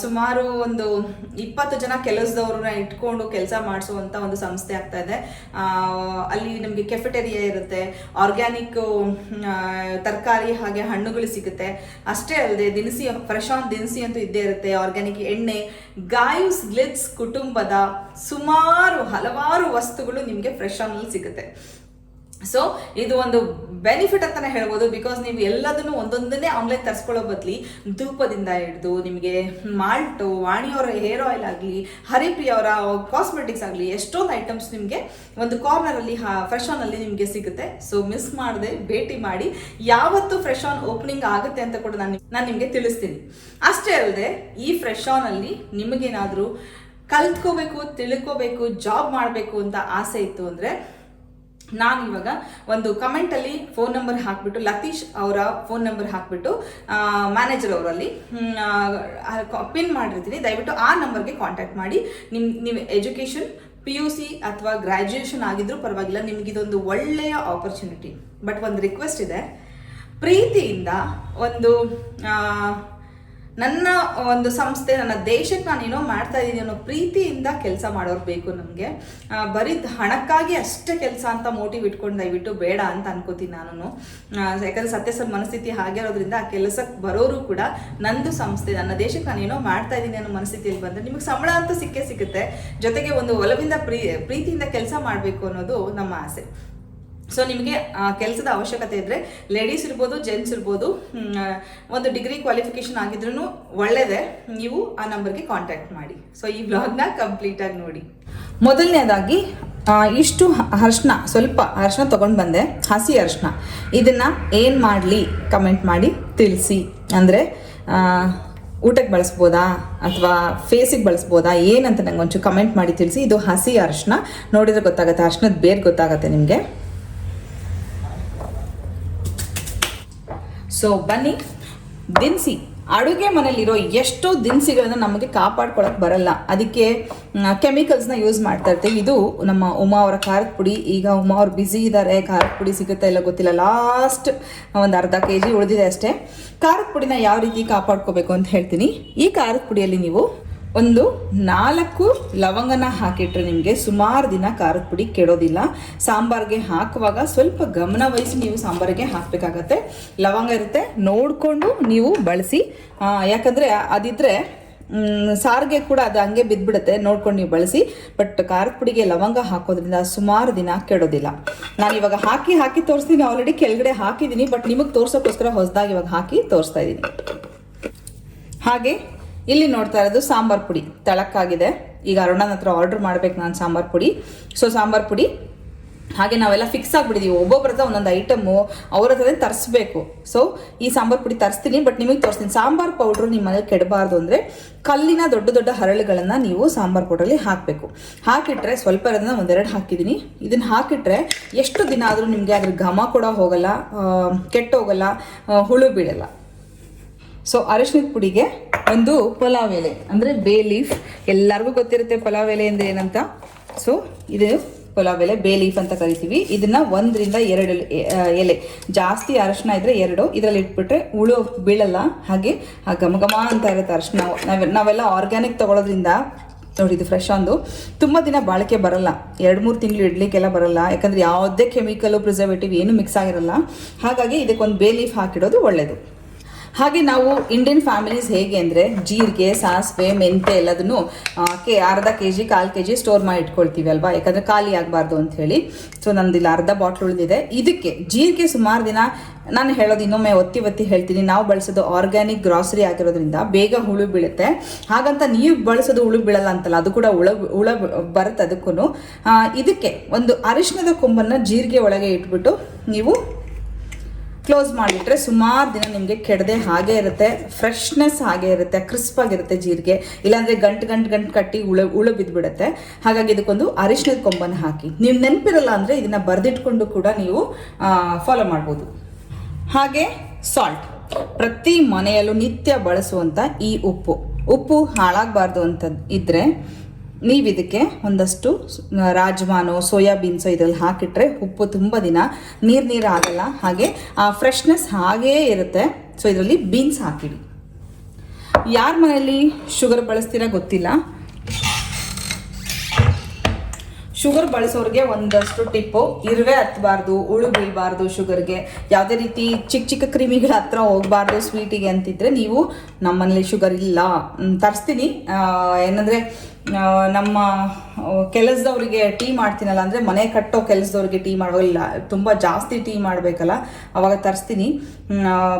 ಸುಮಾರು ಒಂದು ಇಪ್ಪತ್ತು ಜನ ಕೆಲಸದವ್ರನ್ನ ಇಟ್ಕೊಂಡು ಕೆಲಸ ಮಾಡಿಸುವಂಥ ಒಂದು ಸಂಸ್ಥೆ ಆಗ್ತಾ ಇದೆ. ಅಲ್ಲಿ ನಮಗೆ ಕೆಫೆಟೇರಿಯಾ ಇರುತ್ತೆ ಆರ್ಗ್ಯಾನಿಕ್ ತರಕಾರಿ ಹಾಗೆ ಹಣ್ಣುಗಳು ಸಿಗುತ್ತೆ. ಅಷ್ಟೇ ಅಲ್ಲದೆ ದಿನಸಿ ಫ್ರೆಶ್ ಆನ್ ದಿನಸಿ ಅಂತೂ ಇದ್ದೇ ಇರುತ್ತೆ ಆರ್ಗ್ಯಾನಿಕ್ ಎಣ್ಣೆ ಗಾಯ್ಸ್ ಗ್ಲಿಟ್ಸ್ ಕುಟುಂಬದ ಸುಮಾರು ಹಲವಾರು ವಸ್ತುಗಳು ನಿಮಗೆ ಫ್ರೆಶ್ ಆನಲ್ಲಿ ಸಿಗುತ್ತೆ. ಸೊ ಇದು ಒಂದು ಬೆನಿಫಿಟ್ ಅಂತಾನೆ ಹೇಳ್ಬೋದು ಬಿಕಾಸ್ ನೀವು ಎಲ್ಲದನ್ನು ಒಂದೊಂದನ್ನೇ ಆನ್ಲೈನ್ ತರಿಸ್ಕೊಳ್ಳೋ ಬದಲಿ ಧೂಪದಿಂದ ಹಿಡಿದು ನಿಮಗೆ ಮಾಲ್ಟು ವಾಣಿಯವರ ಹೇರ್ ಆಯಿಲ್ ಆಗಲಿ ಹರಿಪ್ರಿಯ ಅವರ ಕಾಸ್ಮೆಟಿಕ್ಸ್ ಆಗಲಿ, ಎಷ್ಟೊಂದು ಐಟಮ್ಸ್ ನಿಮಗೆ ಒಂದು ಕಾರ್ನರಲ್ಲಿ ಫ್ರೆಶ್ ಆನಲ್ಲಿ ನಿಮಗೆ ಸಿಗುತ್ತೆ. ಸೊ ಮಿಸ್ ಮಾಡದೆ, ಭೇಟಿ ಮಾಡಿ, ಯಾವತ್ತು ಫ್ರೆಶ್ ಆನ್ ಓಪನಿಂಗ್ ಆಗುತ್ತೆ ಅಂತ ಕೂಡ ನಾನು ನಾನು ನಿಮಗೆ ತಿಳಿಸ್ತೀನಿ. ಅಷ್ಟೇ ಅಲ್ಲದೆ ಈ ಫ್ರೆಶ್ ಆನಲ್ಲಿ ನಿಮಗೇನಾದರೂ ಕಲ್ತ್ಕೋಬೇಕು, ತಿಳ್ಕೋಬೇಕು ಜಾಬ್ ಮಾಡಬೇಕು ಅಂತ ಆಸೆ ಇತ್ತು ಅಂದರೆ ನಾನು ಇವಾಗ ಒಂದು ಕಮೆಂಟಲ್ಲಿ ಫೋನ್ ನಂಬರ್ ಹಾಕ್ಬಿಟ್ಟು ಲತೀಶ್ ಅವರ ಫೋನ್ ನಂಬರ್ ಹಾಕ್ಬಿಟ್ಟು ಮ್ಯಾನೇಜರ್ ಅವರಲ್ಲಿ ಪಿನ್ ಮಾಡಿರ್ತೀನಿ. ದಯವಿಟ್ಟು ಆ ನಂಬರ್ಗೆ ಕಾಂಟ್ಯಾಕ್ಟ್ ಮಾಡಿ. ನಿಮ್ಮ ನೀವು ಎಜುಕೇಷನ್ ಪಿ ಯು ಸಿ ಅಥವಾ ಗ್ರ್ಯಾಜುಯೇಷನ್ ಆಗಿದ್ರೂ ಪರವಾಗಿಲ್ಲ, ನಿಮ್ಗೆ ಇದೊಂದು ಒಳ್ಳೆಯ ಆಪರ್ಚುನಿಟಿ ಬಟ್ ಒಂದು ರಿಕ್ವೆಸ್ಟ್ ಇದೆ. ಪ್ರೀತಿಯಿಂದ ಒಂದು ನನ್ನ ಒಂದು ಸಂಸ್ಥೆ, ನನ್ನ ದೇಶಕ್ಕೆ ನಾನು ಏನೋ ಮಾಡ್ತಾ ಇದ್ದೀನಿ ಅನ್ನೋ ಪ್ರೀತಿಯಿಂದ ಕೆಲಸ ಮಾಡೋರು ಬೇಕು ನಮಗೆ. ಬರೀ ಹಣಕ್ಕಾಗಿ ಅಷ್ಟೇ ಕೆಲಸ ಅಂತ ಮೋಟಿವ್ ಇಟ್ಕೊಂಡು ದಯವಿಟ್ಟು ಬೇಡ ಅಂತ ಅನ್ಕೋತೀನಿ ನಾನು ಯಾಕಂದ್ರೆ ಸತ್ಯಸರ್ ಮನಸ್ಥಿತಿ ಹಾಗೆ ಇರೋದ್ರಿಂದ ಆ ಕೆಲಸಕ್ಕೆ ಬರೋರು ಕೂಡ ನಂದು ಸಂಸ್ಥೆ, ನನ್ನ ದೇಶಕ್ಕೆ ನಾನು ಏನೋ ಮಾಡ್ತಾ ಇದ್ದೀನಿ ಅನ್ನೋ ಮನಸ್ಥಿತಿಯಲ್ಲಿ ಬಂದರೆ ನಿಮಗೆ ಸಂಬಳ ಅಂತೂ ಸಿಕ್ಕೇ ಸಿಗುತ್ತೆ. ಜೊತೆಗೆ ಒಂದು ಒಲವಿಂದ ಪ್ರೀ, ಪ್ರೀತಿಯಿಂದ ಕೆಲಸ ಮಾಡಬೇಕು ಅನ್ನೋದು ನಮ್ಮ ಆಸೆ. ಸೊ ನಿಮಗೆ ಕೆಲಸದ ಅವಶ್ಯಕತೆ ಇದ್ದರೆ ಲೇಡೀಸ್ ಇರ್ಬೋದು ಜೆಂಟ್ಸ್ ಇರ್ಬೋದು ಒಂದು ಡಿಗ್ರಿ ಕ್ವಾಲಿಫಿಕೇಶನ್ ಆಗಿದ್ರೂ ಒಳ್ಳೆಯದೇ ನೀವು ಆ ನಂಬರ್ಗೆ ಕಾಂಟ್ಯಾಕ್ಟ್ ಮಾಡಿ. ಸೊ ಈ ವ್ಲಾಗ್ನ ಕಂಪ್ಲೀಟಾಗಿ ನೋಡಿ. ಮೊದಲನೇದಾಗಿ ಇಷ್ಟು ಅರ್ಶಿನ, ಸ್ವಲ್ಪ ಅರ್ಶಿನ ತೊಗೊಂಡು ಬಂದೆ. ಹಸಿ ಅರ್ಶಿನ. ಇದನ್ನು ಏನು ಮಾಡಲಿ? ಕಮೆಂಟ್ ಮಾಡಿ ತಿಳಿಸಿ. ಅಂದರೆ ಊಟಕ್ಕೆ ಬಳಸ್ಬೋದಾ? ಅಥವಾ ಫೇಸಿಗೆ ಬಳಸ್ಬೋದಾ? ಏನಂತ ನಂಗೆ ಒಂಚೂರು ಕಮೆಂಟ್ ಮಾಡಿ ತಿಳಿಸಿ. ಇದು ಹಸಿ ಅರಿಶಿನ. ನೋಡಿದ್ರೆ ಗೊತ್ತಾಗುತ್ತೆ. ಅರ್ಶಿನದ ಬೇರೆ ಗೊತ್ತಾಗುತ್ತೆ ನಿಮಗೆ. ಸೊ ಬನ್ನಿ. ದಿನಸಿ. ಅಡುಗೆ ಮನೆಯಲ್ಲಿರೋ ಎಷ್ಟೋ ದಿನಸಿಗಳನ್ನ ನಮಗೆ ಕಾಪಾಡ್ಕೊಳಕ್ ಬರಲ್ಲ. ಅದಕ್ಕೆ ಕೆಮಿಕಲ್ಸ್ನ ಯೂಸ್ ಮಾಡ್ತಾ ಇರ್ತೀವಿ. ಇದು ನಮ್ಮ ಉಮಾ ಅವರ ಖಾರದ ಪುಡಿ. ಈಗ ಉಮಾ ಅವ್ರು ಬ್ಯುಸಿ ಇದ್ದಾರೆ ಖಾರದ ಪುಡಿ ಸಿಗುತ್ತಾ ಇಲ್ಲ ಗೊತ್ತಿಲ್ಲ. ಲಾಸ್ಟ್ ಒಂದು ಅರ್ಧ ಕೆ ಜಿ ಉಳಿದಿದೆ ಅಷ್ಟೇ. ಖಾರದ ಪುಡಿನ ಯಾವ ರೀತಿ ಕಾಪಾಡ್ಕೋಬೇಕು ಅಂತ ಹೇಳ್ತೀನಿ. ಈ ಖಾರದ ಪುಡಿಯಲ್ಲಿ ನೀವು ಒಂದು ನಾಲ್ಕು ಲವಂಗನ ಹಾಕಿಟ್ರೆ ನಿಮಗೆ ಸುಮಾರು ದಿನ ಖಾರದ ಪುಡಿ ಕೆಡೋದಿಲ್ಲ. ಸಾಂಬಾರ್ಗೆ ಹಾಕುವಾಗ ಸ್ವಲ್ಪ ಗಮನ ವಹಿಸಿ ನೀವು ಸಾಂಬಾರಿಗೆ ಹಾಕಬೇಕಾಗತ್ತೆ. ಲವಂಗ ಇರುತ್ತೆ ನೋಡಿಕೊಂಡು ನೀವು ಬಳಸಿ. ಯಾಕಂದರೆ ಅದಿದ್ರೆ ಮ್, ಸಾರಿಗೆ ಕೂಡ ಅದು ಹಂಗೆ ಬಿದ್ದುಬಿಡುತ್ತೆ ನೋಡ್ಕೊಂಡು ನೀವು ಬಳಸಿ. ಬಟ್ ಖಾರದ ಪುಡಿಗೆ ಲವಂಗ ಹಾಕೋದ್ರಿಂದ ಸುಮಾರು ದಿನ ಕೆಡೋದಿಲ್ಲ. ನಾನು ಇವಾಗ ಹಾಕಿ ಹಾಕಿ ತೋರಿಸ್ತೀನಿ ಆಲ್ರೆಡಿ ಕೆಳಗಡೆ ಹಾಕಿದ್ದೀನಿ ಬಟ್ ನಿಮಗೆ ತೋರಿಸೋಕ್ಕೋಸ್ಕರ ಹೊಸದಾಗಿ ಇವಾಗ ಹಾಕಿ ತೋರಿಸ್ತಾ ಇದ್ದೀನಿ ಹಾಗೆ ಇಲ್ಲಿ ನೋಡ್ತಾ ಇರೋದು ಸಾಂಬಾರ್ ಪುಡಿ. ತಳಕ್ಕಾಗಿದೆ. ಈಗ ಅರುಣನ ಹತ್ರ ಆರ್ಡರ್ ಮಾಡ್ಬೇಕು ನಾನು ಸಾಂಬಾರ್ ಪುಡಿ. ಸೊ ಸಾಂಬಾರ್ ಪುಡಿ. ಹಾಗೆ ನಾವೆಲ್ಲ ಫಿಕ್ಸ್ ಆಗಿಬಿಟ್ಟಿದ್ದೀವಿ ಒಬ್ಬೊಬ್ಬರ ಹತ್ರ ಒಂದೊಂದು ಐಟಮು ಅವ್ರ ಹತ್ರನೇ ತರಿಸ್ಬೇಕು. ಸೊ ಈ ಸಾಂಬಾರ್ ಪುಡಿ ತರಿಸ್ತೀನಿ ಬಟ್ ನಿಮಗೆ ತೋರಿಸ್ತೀನಿ. ಸಾಂಬಾರ್ ಪೌಡ್ರು ನಿಮ್ಮ ಮನೇಲಿ ಕೆಡಬಾರ್ದು ಅಂದರೆ ಕಲ್ಲಿನ ದೊಡ್ಡ ದೊಡ್ಡ ಹರಳುಗಳನ್ನು ನೀವು ಸಾಂಬಾರ್ ಪೌಡ್ರಲ್ಲಿ ಹಾಕಬೇಕು. ಹಾಕಿಟ್ರೆ ಸ್ವಲ್ಪ ಇರೋದನ್ನ ಒಂದೆರಡು ಹಾಕಿದ್ದೀನಿ. ಇದನ್ನು ಹಾಕಿಟ್ರೆ ಎಷ್ಟು ದಿನ ಆದರೂ ನಿಮಗೆ ಅದ್ರ ಘಮ ಕೂಡ ಹೋಗಲ್ಲ ಕೆಟ್ಟ ಹೋಗಲ್ಲ ಹುಳು ಬೀಳಲ್ಲ. ಸೊ ಅರಶಿನದ ಪುಡಿಗೆ ಒಂದು ಪಲಾವ್ ಎಲೆ, ಅಂದರೆ ಬೇ ಲೀಫ್ ಎಲ್ಲರಿಗೂ ಗೊತ್ತಿರುತ್ತೆ ಪಲಾವ್ ಎಲೆ ಅಂದರೆ ಏನಂತ? ಸೊ ಇದು ಪಲಾವ್ ಎಲೆ ಬೇ ಲೀಫ್ ಅಂತ ಕರಿತೀವಿ. ಇದನ್ನ ಒಂದರಿಂದ ಎರಡು ಎಲೆ- ಜಾಸ್ತಿ ಅರಶಿನ ಇದ್ರೆ ಎರಡು, ಇದರಲ್ಲಿ ಇಟ್ಬಿಟ್ರೆ ಹುಳು ಬೀಳಲ್ಲ. ಹಾಗೆ, ಆ, ಘಮ ಘಮ ಅಂತ ಇರುತ್ತೆ ಅರಶಿನ. ನಾವೆ ನಾವೆಲ್ಲ ಆರ್ಗ್ಯಾನಿಕ್ ತಗೊಳ್ಳೋದ್ರಿಂದ ನೋಡಿ ಇದು ಫ್ರೆಶ್ ಒಂದು. ತುಂಬ ದಿನ ಬಾಳಿಕೆ ಬರಲ್ಲ. ಎರಡು, ಮೂರು ತಿಂಗಳು ಇಡ್ಲಿಕ್ಕೆಲ್ಲ ಬರಲ್ಲ. ಯಾಕಂದ್ರೆ ಯಾವುದೇ ಕೆಮಿಕಲು ಪ್ರಿಸರ್ವೇಟಿವ್ ಏನು ಮಿಕ್ಸ್ ಆಗಿರಲ್ಲ. ಹಾಗಾಗಿ ಇದಕ್ಕೊಂದು ಬೇ ಲೀಫ್ ಹಾಕಿಡೋದು ಒಳ್ಳೆಯದು ಹಾಗೆ ನಾವು ಇಂಡಿಯನ್ ಫ್ಯಾಮಿಲೀಸ್ ಹೇಗೆ ಅಂದರೆ ಜೀರಿಗೆ, ಸಾಸಿವೆ ಮೆಂತೆ ಎಲ್ಲದನ್ನು ಕೆ, ಅರ್ಧ ಕೆ ಜಿ ಕಾಲು ಕೆ ಜಿ ಸ್ಟೋರ್ ಮಾಡಿ ಇಟ್ಕೊಳ್ತೀವಿ ಅಲ್ವಾ? ಯಾಕಂದರೆ ಖಾಲಿ ಆಗಬಾರ್ದು ಹೇಳಿ. ಸೊ ಇಲ್ಲಿ ಅರ್ಧ ಬಾಟ್ಲ್ ಉಳಿದಿದೆ. ಇದಕ್ಕೆ ಜೀರಿಗೆ ಸುಮಾರು ದಿನ ನಾನು ಹೇಳೋದು ಇನ್ನೊಮ್ಮೆ ಒತ್ತಿ ಒತ್ತಿ ಹೇಳ್ತೀನಿ. ನಾವು ಬಳಸೋದು ಆರ್ಗ್ಯಾನಿಕ್ ಗ್ರಾಸರಿ ಆಗಿರೋದ್ರಿಂದ ಬೇಗ ಹುಳು ಬೀಳುತ್ತೆ. ಹಾಗಂತ ನೀವು ಬಳಸೋದು ಹುಳು ಬೀಳಲ್ಲ ಅಂತಲ್ಲ, ಅದು ಕೂಡ ಹುಳ ಹುಳ ಬರುತ್ತೆ ಅದಕ್ಕೂ ಇದಕ್ಕೆ ಒಂದು ಅರಿಶಿನದ ಕೊಂಬನ್ನು ಜೀರಿಗೆ ಒಳಗೆ ಇಟ್ಬಿಟ್ಟು ನೀವು ಕ್ಲೋಸ್ ಮಾಡಿಟ್ರೆ ಸುಮಾರು ದಿನ ನಿಮಗೆ ಕೆಡದೆ ಹಾಗೆ ಇರುತ್ತೆ. ಫ್ರೆಶ್ನೆಸ್ ಹಾಗೆ ಇರುತ್ತೆ ಕ್ರಿಸ್ಪ್ ಆಗಿರುತ್ತೆ ಜೀರಿಗೆ. ಇಲ್ಲಾಂದ್ರೆ ಗಂಟು ಗಂಟು ಗಂಟು ಕಟ್ಟಿ ಉಳು ಉಳು ಬಿದ್ದುಬಿಡುತ್ತೆ ಹಾಗಾಗಿ ಇದಕ್ಕೊಂದು ಅರಿಶಿಣದ ಕೊಂಬನ್ನು ಹಾಕಿ. ನೀವು ನೆನಪಿರಲ್ಲ ಅಂದರೆ ಇದನ್ನು ಬರೆದಿಟ್ಕೊಂಡು ಕೂಡ ನೀವು ಫಾಲೋ ಮಾಡ್ಬೋದು. ಹಾಗೆ ಸಾಲ್ಟ್ ಪ್ರತಿ ಮನೆಯಲ್ಲೂ ನಿತ್ಯ ಬಳಸುವಂಥ ಈ ಉಪ್ಪು. ಉಪ್ಪು ಹಾಳಾಗಬಾರ್ದು ಅಂತ ಇದ್ದರೆ ನೀವು ಇದಕ್ಕೆ ಒಂದಷ್ಟು ರಾಜ್ಮಾನೋ, ಸೋಯಾಬೀನ್ಸು ಇದರಲ್ಲಿ ಹಾಕಿಟ್ರೆ ಉಪ್ಪು ತುಂಬ ದಿನ ನೀರು ನೀರು ಆಗಲ್ಲ. ಹಾಗೆ ಆ ಫ್ರೆಶ್ನೆಸ್ ಹಾಗೇ ಇರುತ್ತೆ. ಸೊ ಇದರಲ್ಲಿ ಬೀನ್ಸ್ ಹಾಕಿಡಿ. ಯಾರ ಮನೆಯಲ್ಲಿ ಶುಗರ್ ಬಳಸ್ತೀರಾ ಗೊತ್ತಿಲ್ಲ. ಶುಗರ್ ಬಳಸೋರಿಗೆ ಒಂದಷ್ಟು ಟಿಪ್ಪು. ಇರುವೆ ಹತ್ತಬಾರ್ದು ಉಳು ಬೀಳಬಾರ್ದು ಶುಗರ್ಗೆ. ಯಾವುದೇ ರೀತಿ ಚಿಕ್ಕ ಚಿಕ್ಕ ಕ್ರಿಮಿಗಳ ಹತ್ರ ಹೋಗಬಾರ್ದು ಸ್ವೀಟಿಗೆ ಅಂತಿದ್ರೆ ನೀವು ನಮ್ಮನೇಲಿ ಶುಗರ್ ಇಲ್ಲ. ತರಿಸ್ತೀನಿ. ಏನಂದರೆ ನಮ್ಮ ಕೆಲಸದವ್ರಿಗೆ ಟೀ ಮಾಡ್ತೀನಲ್ಲ ಅಂದರೆ ಮನೆ ಕಟ್ಟೋ ಕೆಲಸದವ್ರಿಗೆ ಟೀ ಮಾಡುವಾಗ ತುಂಬ ಜಾಸ್ತಿ ಟೀ ಮಾಡಬೇಕಲ್ಲ, ಅವಾಗ ತರಿಸ್ತೀನಿ.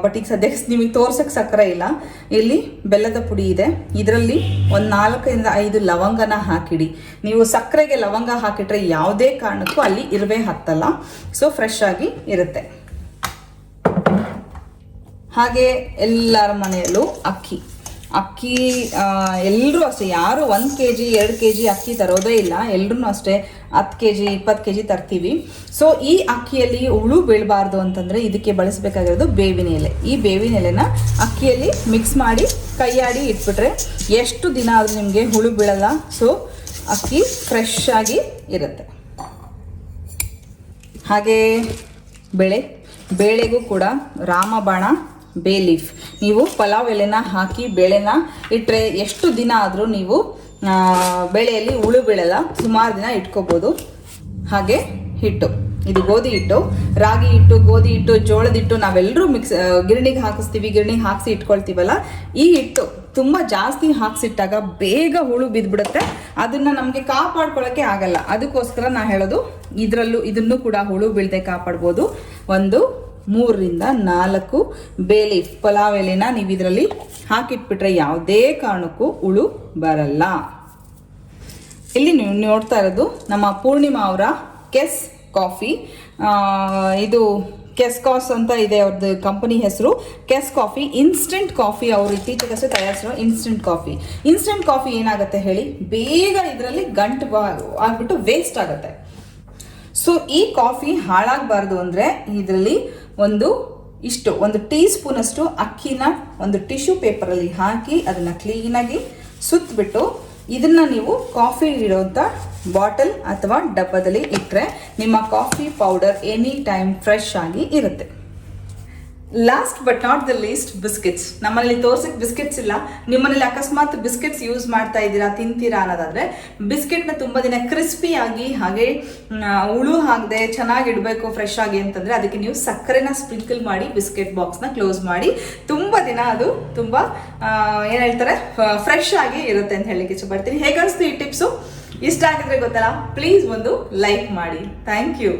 ಬಟ್ ಈಗ ಸದ್ಯಕ್ಕೆ (laughs) ನಿಮಗೆ ತೋರ್ಸಕ್ಕೆ ಸಕ್ಕರೆ ಇಲ್ಲ. ಇಲ್ಲಿ ಬೆಲ್ಲದ ಪುಡಿ ಇದೆ. ಇದರಲ್ಲಿ ಒಂದು ನಾಲ್ಕರಿಂದ ಐದು ಲವಂಗನ ಹಾಕಿಡಿ. ನೀವು ಸಕ್ಕರೆಗೆ ಲವಂಗ ಹಾಕಿಟ್ರೆ ಯಾವುದೇ ಕಾರಣಕ್ಕೂ ಅಲ್ಲಿ ಇರುವೆ ಹತ್ತಲ್ಲ. ಸೊ ಫ್ರೆಶ್ ಆಗಿ ಇರುತ್ತೆ. ಹಾಗೆ ಎಲ್ಲರ ಮನೆಯಲ್ಲೂ ಅಕ್ಕಿ. ಅಕ್ಕಿ ಎಲ್ಲರೂ ಅಷ್ಟೇ. ಯಾರು ಒಂದು ಕೆ ಜಿ ಎರಡು ಕೆ ಜಿ ಅಕ್ಕಿ ತರೋದೇ ಇಲ್ಲ. ಎಲ್ಲರೂ ಅಷ್ಟೇ ಹತ್ತು ಕೆ ಜಿ ಇಪ್ಪತ್ತು ಕೆ ಜಿ ತರ್ತೀವಿ. ಸೊ ಈ ಅಕ್ಕಿಯಲ್ಲಿ ಹುಳು ಬೀಳಬಾರ್ದು ಅಂತಂದರೆ ಇದಕ್ಕೆ ಬಳಸಬೇಕಾಗಿರೋದು ಬೇವಿನ ಎಲೆ. ಈ ಬೇವಿನ ಎಲೆನ ಅಕ್ಕಿಯಲ್ಲಿ ಮಿಕ್ಸ್ ಮಾಡಿ ಕೈಯಾಡಿ ಇಟ್ಬಿಟ್ರೆ ಎಷ್ಟು ದಿನ ಆದರೂ ನಿಮಗೆ ಹುಳು ಬೀಳಲ್ಲ. ಸೊ ಅಕ್ಕಿ ಫ್ರೆಶ್ ಆಗಿ ಇರುತ್ತೆ. ಹಾಗೆ ಬೇಳೆ, ಬೇಳೆಗೂ ಕೂಡ ರಾಮಬಾಣ ಬೇ ಲೀಫ್. ನೀವು ಪಲಾವ್ ಎಲೆನ ಹಾಕಿ ಬೇಳೆನ ಇಟ್ಟರೆ ಎಷ್ಟು ದಿನ ಆದರೂ ನೀವು ಬೇಳೆಯಲ್ಲಿ ಹುಳು ಬೀಳಲ್ಲ, ಸುಮಾರು ದಿನ ಇಟ್ಕೋಬೋದು. ಹಾಗೆ ಹಿಟ್ಟು. ಇದು ಗೋಧಿ ಹಿಟ್ಟು. ರಾಗಿ ಹಿಟ್ಟು, ಗೋಧಿ ಹಿಟ್ಟು, ಜೋಳದ ಹಿಟ್ಟು ನಾವೆಲ್ಲರೂ ಮಿಕ್ಸ್ ಗಿರಣಿಗೆ ಹಾಕಿಸ್ತೀವಿ, ಗಿರಣಿಗೆ ಹಾಕಿಸಿ ಇಟ್ಕೊಳ್ತೀವಲ್ಲ, ಈ ಹಿಟ್ಟು ತುಂಬ ಜಾಸ್ತಿ ಹಾಕ್ಸಿಟ್ಟಾಗ ಬೇಗ ಹುಳು ಬಿದ್ದುಬಿಡುತ್ತೆ ಅದನ್ನು ನಮಗೆ ಕಾಪಾಡ್ಕೊಳ್ಳೋಕ್ಕೆ ಆಗಲ್ಲ. ಅದಕ್ಕೋಸ್ಕರ ನಾ ಹೇಳೋದು, ಇದರಲ್ಲೂ ಇದನ್ನು ಕೂಡ ಹುಳು ಬೀಳದೆ ಕಾಪಾಡ್ಬೋದು. ಒಂದು, ಮೂರರಿಂದ ನಾಲ್ಕು ಬೇಲಿ ಪಲಾವ್ ಎಲೆನ ನೀವು ಇದರಲ್ಲಿ ಹಾಕಿಟ್ಬಿಟ್ರೆ ಯಾವುದೇ ಕಾರಣಕ್ಕೂ ಹುಳು ಬರಲ್ಲ. ಇಲ್ಲಿ ನೀವು ನೋಡ್ತಾ ಇರೋದು ನಮ್ಮ ಪೂರ್ಣಿಮಾ ಅವರ ಕೆಸ್ ಕಾಫಿ. ಇದು ಕೆಸ್ಕಾಸ್ ಅಂತ ಇದೆ ಅವ್ರದ್ದು ಕಂಪನಿ ಹೆಸರು. ಕೆಸ್ ಕಾಫಿ ಇನ್ಸ್ಟೆಂಟ್ ಕಾಫಿ ಅವರು ಇತ್ತೀಚೆಗಷ್ಟೇ ತಯಾರಿಸಿರೋ ಇನ್ಸ್ಟೆಂಟ್ ಕಾಫಿ. ಇನ್ಸ್ಟೆಂಟ್ ಕಾಫಿ ಏನಾಗುತ್ತೆ ಹೇಳಿ, ಬೇಗ ಇದರಲ್ಲಿ ಗಂಟು ಆಗ್ಬಿಟ್ಟು ವೇಸ್ಟ್ ಆಗುತ್ತೆ. ಸೊ ಈ ಕಾಫಿ ಹಾಳಾಗಬಾರ್ದು ಅಂದರೆ ಇದರಲ್ಲಿ ಒಂದು ಇಷ್ಟು, ಒಂದು ಟೀ ಸ್ಪೂನಷ್ಟು ಅಕ್ಕಿನ ಒಂದು ಟಿಶ್ಯೂ ಪೇಪರಲ್ಲಿ ಹಾಕಿ ಅದನ್ನು ಕ್ಲೀನಾಗಿ ಸುತ್ತಬಿಟ್ಟು ಇದನ್ನು ನೀವು ಕಾಫಿ ಇಡೋಂಥ ಬಾಟಲ್ ಅಥವಾ ಡಬ್ಬದಲ್ಲಿ ಇಟ್ಟರೆ ನಿಮ್ಮ coffee powder any time fresh ಆಗಿ ಇರುತ್ತೆ. Last but not the least biscuits ನಮ್ಮಲ್ಲಿ ತೋರ್ಸಕ್ಕೆ ಬಿಸ್ಕೆಟ್ಸ್ ಇಲ್ಲ. ನಿಮ್ಮನೇಲಿ ಅಕಸ್ಮಾತ್ ಬಿಸ್ಕೆಟ್ಸ್ ಯೂಸ್ ಮಾಡ್ತಾ ಇದ್ದೀರಾ, ತಿಂತೀರಾ ಅನ್ನೋದಾದ್ರೆ ಬಿಸ್ಕೆಟ್ನ ತುಂಬ ದಿನ ಕ್ರಿಸ್ಪಿಯಾಗಿ ಹಾಗೆ ಹುಳು ಹಾಕದೆ, ಚೆನ್ನಾಗಿ ಇಡಬೇಕು ಫ್ರೆಶ್ ಆಗಿ ಅಂತಂದ್ರೆ ಅದಕ್ಕೆ ನೀವು ಸಕ್ಕರೆನ ಸ್ಪ್ರಿಂಕಲ್ ಮಾಡಿ ಬಿಸ್ಕೆಟ್ ಬಾಕ್ಸ್ನ ಕ್ಲೋಸ್ ಮಾಡಿ, ತುಂಬ ದಿನ ಅದು ತುಂಬ ಏನು ಹೇಳ್ತಾರೆ ಫ್ರೆಶ್ ಆಗಿ ಇರುತ್ತೆ ಅಂತ ಹೇಳಲಿಕ್ಕೆ ಇಷ್ಟಪಡ್ತೀನಿ. ಹೇಗೆ ಅನಿಸ್ತು ಈ ಟಿಪ್ಸು? ಇಷ್ಟ ಆಗಿದ್ರೆ ಗೊತ್ತಲ್ಲ ಪ್ಲೀಸ್ ಒಂದು ಲೈಕ್ ಮಾಡಿ. Thank you